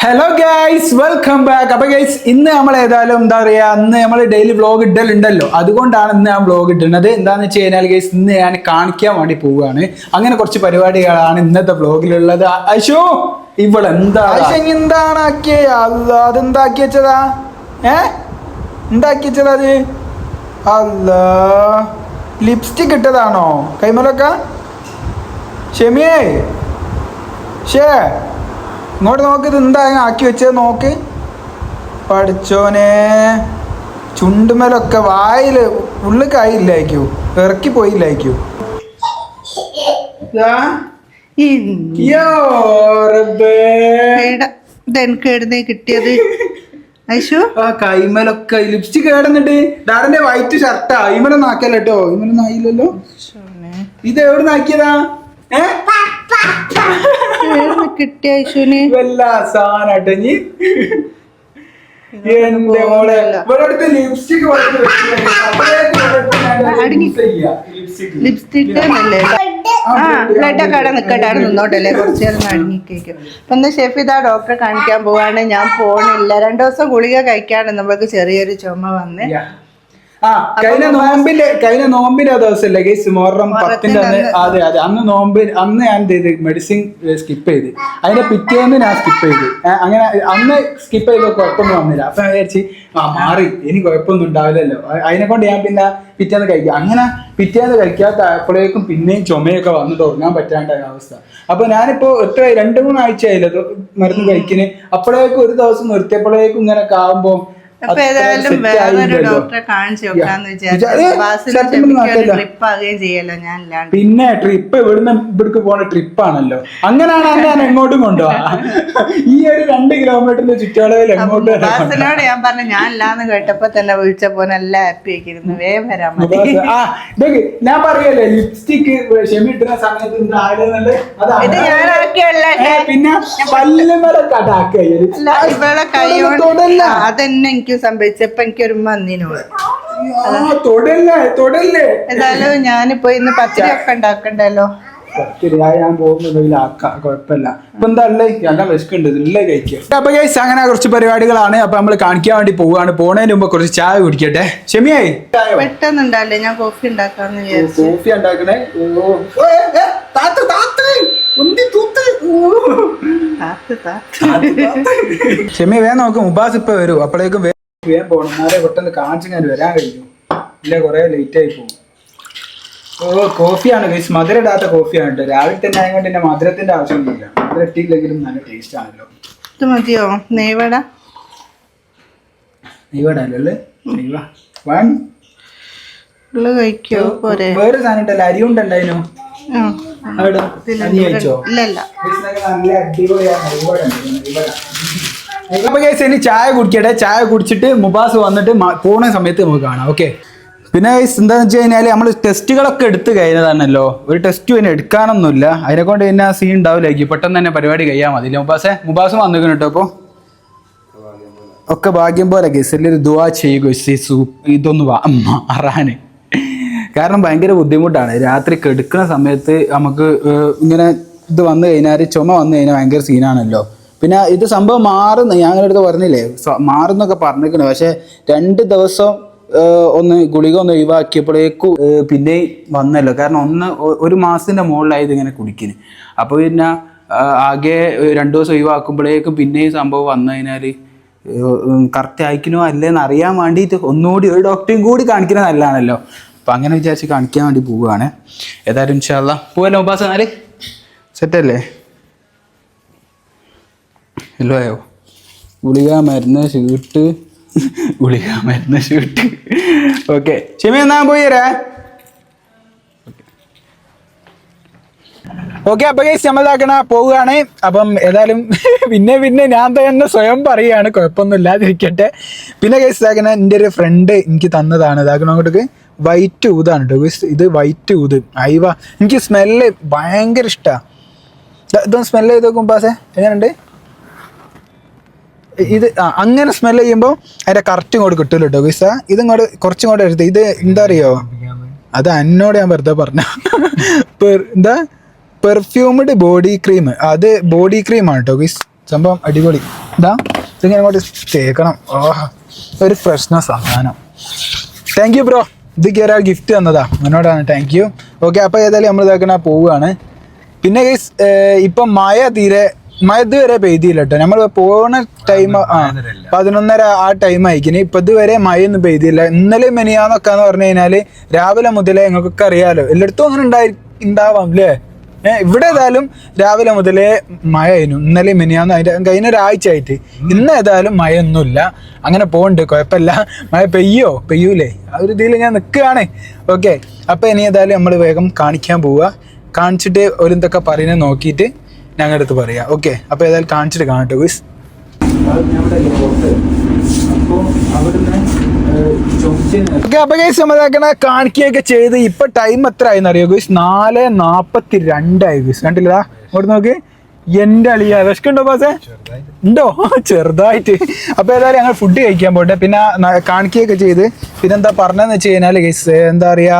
Hello guys welcome back അപ്പൊ guys ഇന്ന് നമ്മൾ ഏതായാലും എന്താ പറയാ അന്ന് നമ്മൾ ഡെയിലി വ്ലോഗ് ഇടലുണ്ടല്ലോ. അതുകൊണ്ടാണ് ഇന്ന് ഞാൻ വ്ലോഗ് ഇടുന്നത്. എന്താന്ന് വെച്ച് കഴിഞ്ഞാൽ ഗൈസ് ഇന്ന് ഞാൻ കാണിക്കാൻ വേണ്ടി പോവുകയാണ്. അങ്ങനെ കുറച്ച് പരിപാടികളാണ് ഇന്നത്തെ വ്ലോഗിലുള്ളത് അശോ ഇവളെന്താ എന്താണ് ആക്കിയ ഏ? എന്താക്കി വെച്ചതാ അത്? അല്ല ലിപ്സ്റ്റിക് ഇട്ടതാണോ? കൈമലൊക്കെ? ഷെമിയേ? ഷേ? ഇങ്ങോട്ട് നോക്ക് ഇത് എന്താ ആക്കി വെച്ചത് നോക്ക്. പഠിച്ചോനെ ചുണ്ടുമലൊക്കെ വായിൽ ഉള്ളു കായില്ലായിരിക്കൂ ഇറക്കി പോയില്ലായിരിക്കൂ. എഴുന്നേ കിട്ടിയത്? ആ കൈമലൊക്കെ ലിപ്സ്റ്റിക് കേടുന്നുണ്ട് ഡാറിന്റെ വൈറ്റ് ഷർട്ടാ ഇമലൊന്നും ആക്കല്ല കേട്ടോ ഇമലൊന്നും ആയില്ലല്ലോ. ഇത് എവിടെ നാക്കിയതാ ഏ കിട്ടിയ ഐശുവിന് എന്റെ മോളെ അടുത്ത് ലിപ്സ്റ്റിക് ലിപ്സ്റ്റിക് അല്ലേ? ആ ബ്ലഡ് ഒക്കെ അവിടെ നിൽക്കട്ടെ അവിടെ നിന്നോട്ടല്ലേ? കുറച്ച് നേരം അടങ്ങിക്കേക്കും അപ്പൊ എന്താ ഷെഫ് ഇതാ ഡോക്ടറെ കാണിക്കാൻ പോവാണ്. ഞാൻ പോണില്ല. രണ്ടു ദിവസം ഗുളിക കഴിക്കാണ്ട് നമ്മൾക്ക് ചെറിയൊരു ചുമ വന്ന്. ആ കഴിഞ്ഞ നോമ്പിന്റെ കഴിഞ്ഞ നോമ്പിന്റെ ദിവസമല്ലേ ഗൈസ് മുഹറം മുഹറത്തിന്റെ പത്തിന്റെ അന്ന്. അതെ അതെ. അന്ന് നോമ്പ് അന്ന് ഞാൻ ചെയ്ത്? മെഡിസിൻ സ്കിപ്പ് ചെയ്ത്. അതിന്റെ പിറ്റേന്ന് ഞാൻ സ്കിപ്പ് ചെയ്ത്. അങ്ങനെ അന്ന് സ്കിപ്പ് ചെയ്തപ്പോൾ കുഴപ്പമൊന്നും വന്നില്ല. അപ്പൊ ഞാൻ വിചാരിച്ച് ആ മാറി. ഇനി കുഴപ്പമൊന്നും ഉണ്ടാവില്ലല്ലോ. അതിനെ കൊണ്ട് ഞാൻ പിന്നെ പിറ്റേന്ന് കഴിക്കും. അങ്ങനെ പിറ്റേന്ന് കഴിക്കാത്ത അപ്പോഴേക്കും പിന്നെയും ചുമയൊക്കെ വന്നിട്ട് ഉറങ്ങാൻ പറ്റാണ്ട അവസ്ഥ. അപ്പൊ ഞാനിപ്പോ എത്ര രണ്ട് മൂന്നാഴ്ച ആയില്ല മരുന്ന് കഴിക്കുന്നത് അപ്പോഴേക്കും ഒരു ദിവസം നിർത്തിയപ്പോഴേക്കും ഇങ്ങനെ ആവുമ്പോ അപ്പൊ ഏതായാലും വേറൊരു ഡോക്ടറെ കാണിച്ചു നോക്കാന്ന് വിചാരിച്ചു. പിന്നെ ട്രിപ്പ് ഇവിടുന്ന് ഇവിടേക്ക് പോണ ട്രിപ്പാണല്ലോ അങ്ങനെയാണ് ഞാൻ എങ്ങോട്ടും കൊണ്ടുപോവാ. ഈ ഒരു രണ്ട് കിലോമീറ്ററിന്റെ ചുറ്റളവിൽ എങ്ങോട്ട് ബാസിനോട് ഞാൻ പറഞ്ഞു ഞാൻ ഇല്ലാന്ന് കേട്ടപ്പോ തന്നെ വിളിച്ചപ്പോ നല്ല ഹാപ്പി ആക്കിയിരുന്നു. വേഗം വരാൻ ഞാൻ പറയല്ലേ ലിപ്സ്റ്റിക് ഷെമി ഇട്ടുന്ന സമയത്ത് ഇത് ഞാനാക്കിയല്ല പിന്നെ അതന്നെ എനിക്ക് സംഭവിച്ചപ്പോ എനിക്കൊരു മന്നിനോട്. എന്തായാലും ഏതായാലും ഞാനിപ്പോ ഇന്ന് പച്ചരി ഒക്കെ ഉണ്ടാക്കണ്ടല്ലോ ഞാൻ പോകുന്നുണ്ടെങ്കിൽ ആക്കാം കുഴപ്പമില്ല. ഇപ്പൊ എന്താ ഉള്ളേ? എല്ലാം വിശക്കുണ്ട് ഇല്ലേ കഴിക്കുക അപ്പൊ ഗൈസ് അങ്ങനെ കുറച്ച് പരിപാടികളാണ്. അപ്പൊ നമ്മൾ കാണിക്കാൻ വേണ്ടി പോവാണ്. പോണതിന് മുമ്പ് കുറച്ച് ചായ കുടിക്കട്ടെ. ക്ഷമിയായി പെട്ടെന്നുണ്ടല്ലേ ഞാൻ കോഫി ഉണ്ടാക്കാന്ന് വിചാരിച്ചു. കോഫി ഉണ്ടാക്കണേ. ക്ഷമി വേഗം നോക്ക്. മുബാസ് ഇപ്പൊ വരും. അപ്പോഴേക്കും വേഗം പോകണം എന്നാലേ പെട്ടെന്ന് കാണിച്ചു ഞാൻ വരാൻ കഴിഞ്ഞു. ഇല്ല കൊറേ ലേറ്റ് ആയി പോകും ഓ കോഫിയാണ് ഗൈസ് മധുര ഇടാത്ത കോഫിയാണ് കേട്ടോ. രാവിലെ തന്നെ ആയതുകൊണ്ട് തന്നെ മധുരത്തിന്റെ ആവശ്യമൊന്നുമില്ല. മധുരം ഇട്ടില്ലെങ്കിലും നല്ല ടേസ്റ്റ് ആണല്ലോ. ഇത് മതിയോ? നെയ്വട നെയ്വടല്ലേ നെയ്വ വൺ. കഴിക്കോ? പോരെ. വേറെ സാധനം ഉണ്ടല്ലോ. അരി ഉണ്ടല്ലോ ഇതിൽ അരി കഴിച്ചോ? നല്ല അടിപൊളിയാണ് നെയ്വട നെയ്വട അപ്പൊ ഗൈസ് ഇനി ചായ കുടിക്കട്ടെ. ചായ കുടിച്ചിട്ട് മുബാസ് വന്നിട്ട് പോണ സമയത്ത് നമുക്ക് കാണാം ഓക്കെ പിന്നെ ഗൈസ് എന്താന്ന് വെച്ച് കഴിഞ്ഞാൽ നമ്മൾ ടെസ്റ്റുകളൊക്കെ എടുത്ത് കഴിഞ്ഞതാണല്ലോ. ഒരു ടെസ്റ്റ് പിന്നെ എടുക്കാനൊന്നുമില്ല. അതിനെ കൊണ്ട് പിന്നെ സീൻ ഉണ്ടാവില്ലായിരിക്കും പെട്ടെന്ന് തന്നെ പരിപാടി കഴിയാൻ മതി മുബാസെ മുബാസ് വന്നിരിക്കുന്നു കേട്ടോ അപ്പോൾ ഒക്കെ ഭാഗ്യം പോലെ ഗൈസ് എല്ലാവരും ദുവാ ചെയ്യുക ഇതൊന്ന് വാ മാറാന്. കാരണം ഭയങ്കര ബുദ്ധിമുട്ടാണ്. രാത്രി കെടുക്കുന്ന സമയത്ത് നമുക്ക് ഇങ്ങനെ ഇത് വന്നു കഴിഞ്ഞാൽ ചുമ വന്നു കഴിഞ്ഞാൽ ഭയങ്കര സീനാണല്ലോ പിന്നെ ഇത് സംഭവം മാറുന്നു. ഞാൻ അങ്ങനെ അടുത്ത് പറഞ്ഞില്ലേ? മാറുന്നൊക്കെ പറഞ്ഞിരിക്കണു പക്ഷെ രണ്ട് ദിവസം ഒന്ന് ഗുളിക ഒന്ന് ഒഴിവാക്കിയപ്പോഴേക്കും പിന്നെ വന്നല്ലോ. കാരണം ഒന്ന് ഒരു മാസത്തിന്റെ മുകളിലായത് ഇങ്ങനെ കുടിക്കുന്നു അപ്പോൾ പിന്നെ ആകെ രണ്ട് ദിവസം ഒഴിവാക്കുമ്പോഴേക്കും പിന്നെയും സംഭവം വന്നു കഴിഞ്ഞാൽ കറക്റ്റ് അയക്കണോ അല്ലേന്ന് അറിയാൻ വേണ്ടിയിട്ട് ഒന്നുകൂടി ഒരു ഡോക്ടറെയും കൂടി കാണിക്കുന്നത് നല്ലതാണല്ലോ. അപ്പം അങ്ങനെ വിചാരിച്ച് കാണിക്കാൻ വേണ്ടി പോവുകയാണ്. ഏതായാലും ഇൻഷാല്ല പോവല്ലോ ഉപാസ നാല് സെറ്റല്ലേ? എല്ലോ ആയോ ഗുളിക മരുന്ന് ഷീട്ട് ഗുളിക മരുന്ന് ഷീട്ട് ഓക്കെ. ഷിമി എന്നാ പോയി തരാ ഓക്കെ അപ്പൊ ഗൈസ് നമ്മളിതാക്കണ പോവുകയാണ്. അപ്പം ഏതായാലും പിന്നെ പിന്നെ ഞാൻ തന്നെ സ്വയം പറയുകയാണ്. കുഴപ്പമൊന്നും ഇല്ലാതിരിക്കട്ടെ പിന്നെ ഗൈസ് ഇതാക്കണ എന്റെ ഒരു ഫ്രണ്ട് എനിക്ക് തന്നതാണ്. ഇതാക്കണ അങ്ങോട്ടേക്ക് വൈറ്റ് ഊതാണ് കേട്ടോ ഗൈസ് ഇത് വൈറ്റ് ഊത്. അയവ. എനിക്ക് സ്മെല്ല് ഭയങ്കര ഇഷ്ടമാണ് ഇതൊന്ന് സ്മെല്ല് ചെയ്ത് നോക്കും പാസേ എങ്ങനെയുണ്ട്? ഇത് അങ്ങനെ സ്മെൽ ചെയ്യുമ്പോൾ അതിന്റെ കറക്റ്റ് ഇങ്ങോട്ട് കിട്ടുമല്ലോ കേട്ടോ ഗൈസ ഇത് ഇങ്ങോട്ട് കുറച്ചും കൂടെ എടുത്ത് ഇത് എന്താ അറിയോ? അത് എന്നോട് ഞാൻ വെറുതെ പറഞ്ഞ എന്താ? പെർഫ്യൂംഡ് ബോഡി ക്രീം അത് ബോഡി ക്രീമാണ് കേട്ടോ ഗീസ് സംഭവം അടിപൊളി. ഇതാ ഇതിങ്ങനെ അങ്ങോട്ട് തേക്കണം. ഓഹ് ഒരു പ്രശ്ന സാധനം. താങ്ക് യു ബ്രോ ഇത് കയറി ഗിഫ്റ്റ് തന്നതാ. എന്നോടാണ് താങ്ക് യു ഓക്കെ അപ്പോൾ ഏതായാലും നമ്മൾ ഇതാക്കണ പോവുകയാണ് പിന്നെ ഗൈസ് ഇപ്പം മഴ തീരെ മഴ ഇതുവരെ പെയ്തില്ല കേട്ടോ നമ്മൾ പോണ ടൈം ആ പതിനൊന്നര ആ ടൈം ആയിക്കിന് ഇപ്പൊ ഇതുവരെ മഴയൊന്നും പെയ്തില്ല. ഇന്നലെ മെനിയാന്നൊക്കെ എന്ന് പറഞ്ഞു കഴിഞ്ഞാൽ രാവിലെ മുതലേ നിങ്ങൾക്കൊക്കെ അറിയാലോ. എല്ലായിടത്തും അങ്ങനെ ഉണ്ടായി ഉണ്ടാവാം അല്ലേ ഏഹ് ഇവിടെ ഏതായാലും രാവിലെ മുതലേ മഴ ആയിരുന്നു ഇന്നലെ മിനിയാന്ന് അതിന്റെ കഴിഞ്ഞ ഒരാഴ്ച ആയിട്ട് ഇന്ന് ഏതായാലും മഴയൊന്നുമില്ല. അങ്ങനെ പോകണ്ട് കുഴപ്പമില്ല. മഴ പെയ്യോ? പെയ്യൂലേ. ആ ഒരു ഇതിൽ ഞാൻ നിൽക്കുകയാണ്. ഓക്കെ. അപ്പൊ ഇനി ഏതായാലും നമ്മൾ വേഗം കാണിക്കാൻ പോവുക. കാണിച്ചിട്ട് ഒരു പറയുന്നത് നോക്കിയിട്ട് ഞങ്ങളുടെ അടുത്ത് പറയാം. ഓക്കെ അപ്പൊ ഏതായാലും കാണിച്ചിട്ട് കാണട്ടെ ഓക്കെ അപ്പൊ ഗൈസ് നമ്മളാക്കണ കാണിക്കുകയൊക്കെ ചെയ്ത് ഇപ്പൊ ടൈം എത്ര ആയിന്ന് അറിയോ ഗൈസ് നാല് നാപ്പത്തി രണ്ടായി ഗൈസ് കണ്ടില്ല? ഇങ്ങോട്ട് നോക്ക്. എന്റെ അളിയ വിശക്കുണ്ടോ പാസേ? ഉണ്ടോ? ചെറുതായിട്ട്. അപ്പൊ ഏതായാലും ഞങ്ങൾ ഫുഡ് കഴിക്കാൻ പോട്ടെ. പിന്നെ കാണിക്കുകയൊക്കെ ചെയ്ത്. പിന്നെ എന്താ പറഞ്ഞതെന്ന് വെച്ച് കഴിഞ്ഞാൽ ഗൈസ് എന്താ പറയാ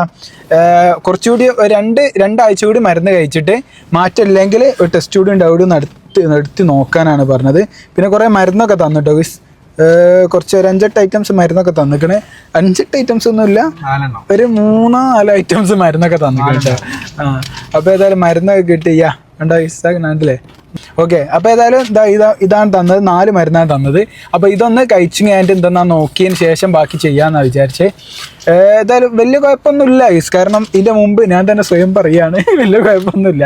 കുറച്ചുകൂടി രണ്ട് രണ്ടാഴ്ച കൂടി മരുന്ന് കഴിച്ചിട്ട് മാറ്റമില്ലെങ്കിൽ ഒരു ടെസ്റ്റ് കൂടി ഉണ്ട് അവിടെ നടത്തി നടത്തി നോക്കാനാണ് പറഞ്ഞത്. പിന്നെ കുറേ മരുന്നൊക്കെ തന്നിട്ടോ ഗൈസ് കുറച്ച് ഒരു അഞ്ചെട്ട് ഐറ്റംസ് മരുന്നൊക്കെ തന്നിക്കണ്. അഞ്ചെട്ട് ഐറ്റംസ് ഒന്നും ഇല്ല. ഒരു മൂന്നോ നാലോ ഐറ്റംസ് മരുന്നൊക്കെ തന്നിട്ടുണ്ട് ആ അപ്പൊ ഏതായാലും മരുന്നൊക്കെ കിട്ടിയാ കണ്ടോ നാട്ടിലെ ഓക്കെ അപ്പൊ ഏതായാലും ഇതാ ഇതാ ഇതാണ് തന്നത് നാല് മരുന്നാണ് തന്നത്. അപ്പൊ ഇതൊന്ന് കഴിച്ചു കഴിഞ്ഞിട്ട് എന്തെന്നാ നോക്കിയതിന് ശേഷം ബാക്കി ചെയ്യാന്നാ വിചാരിച്ചേ. ഏർ ഏതായാലും വലിയ കുഴപ്പമൊന്നുമില്ല ഗൈസ് കാരണം ഇതിന്റെ മുമ്പ് ഞാൻ തന്നെ സ്വയം പറയാണ് വലിയ കുഴപ്പമൊന്നുമില്ല.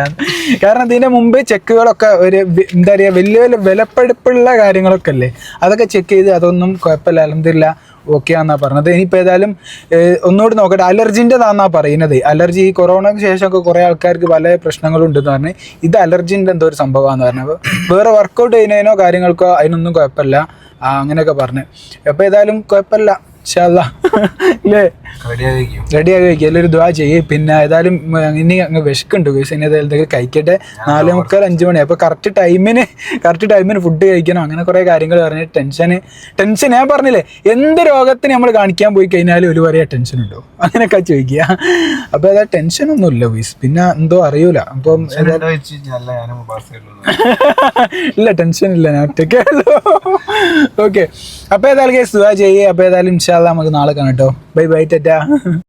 കാരണം ഇതിന്റെ മുമ്പ് ചെക്കുകളൊക്കെ ഒരു എന്താ പറയുക വലിയ വലിയ വിലപ്പെടുപ്പുള്ള കാര്യങ്ങളൊക്കെ അല്ലേ? അതൊക്കെ ചെക്ക് ചെയ്ത് അതൊന്നും കുഴപ്പമില്ല അലഹമില്ല ഓക്കെ ആന്നാ പറഞ്ഞത്. ഇനിയിപ്പോൾ ഏതായാലും ഒന്നുകൂടി നോക്കട്ടെ. അലർജിന്റെതാന്നാ പറയുന്നത്. അലർജി ഈ കൊറോണയ്ക്ക് ശേഷമൊക്കെ കുറേ ആൾക്കാർക്ക് പല പ്രശ്നങ്ങളും ഉണ്ടെന്ന് പറഞ്ഞ് ഇത് അലർജിന്റെ എന്തോ ഒരു സംഭവമാണെന്ന് പറഞ്ഞത്. വേറെ വർക്കൗട്ട് ചെയ്യുന്നതിനോ കാര്യങ്ങൾക്കോ അതിനൊന്നും കുഴപ്പമില്ല. അങ്ങനെയൊക്കെ പറഞ്ഞു. അപ്പോൾ ഏതായാലും കുഴപ്പമില്ല. ഇല്ലേ? റെഡി ആയി കഴിക്കുക എല്ലാവരും ദ്വാ ചെയ്യേ. പിന്നെ ഏതായാലും ഇനി അങ്ങ് വിശക്കുണ്ട് ഇനി ഏതായാലും കഴിക്കട്ടെ. നാല് മുക്കാൽ അഞ്ച് മണി. അപ്പോൾ കറക്റ്റ് ടൈമിന് കറക്റ്റ് ടൈമിന് ഫുഡ് കഴിക്കണം. അങ്ങനെ കുറേ കാര്യങ്ങൾ പറഞ്ഞ് ടെൻഷൻ ടെൻഷൻ ഞാൻ പറഞ്ഞില്ലേ എന്ത് രോഗത്തിന് നമ്മൾ കാണിക്കാൻ പോയി കഴിഞ്ഞാലും ഒരു വരെ ടെൻഷൻ ഉണ്ടോ അങ്ങനെയൊക്കെ ചോദിക്കുക. അപ്പോൾ ടെൻഷൻ ഒന്നും ഇല്ല വീസ് പിന്നെ എന്തോ അറിയൂല. അപ്പം ഇല്ല ടെൻഷൻ ഇല്ല. ഞാൻ ഒറ്റയ്ക്കല്ലോ ഓക്കെ അപ്പോൾ ഏതായാലും ഗൈസ് ദ്വാ ചെയ്യേ. അപ്പോൾ ഏതായാലും നമുക്ക് നാളെ കാണാം കേട്ടോ ബൈ ബൈ ടാറ്റാ.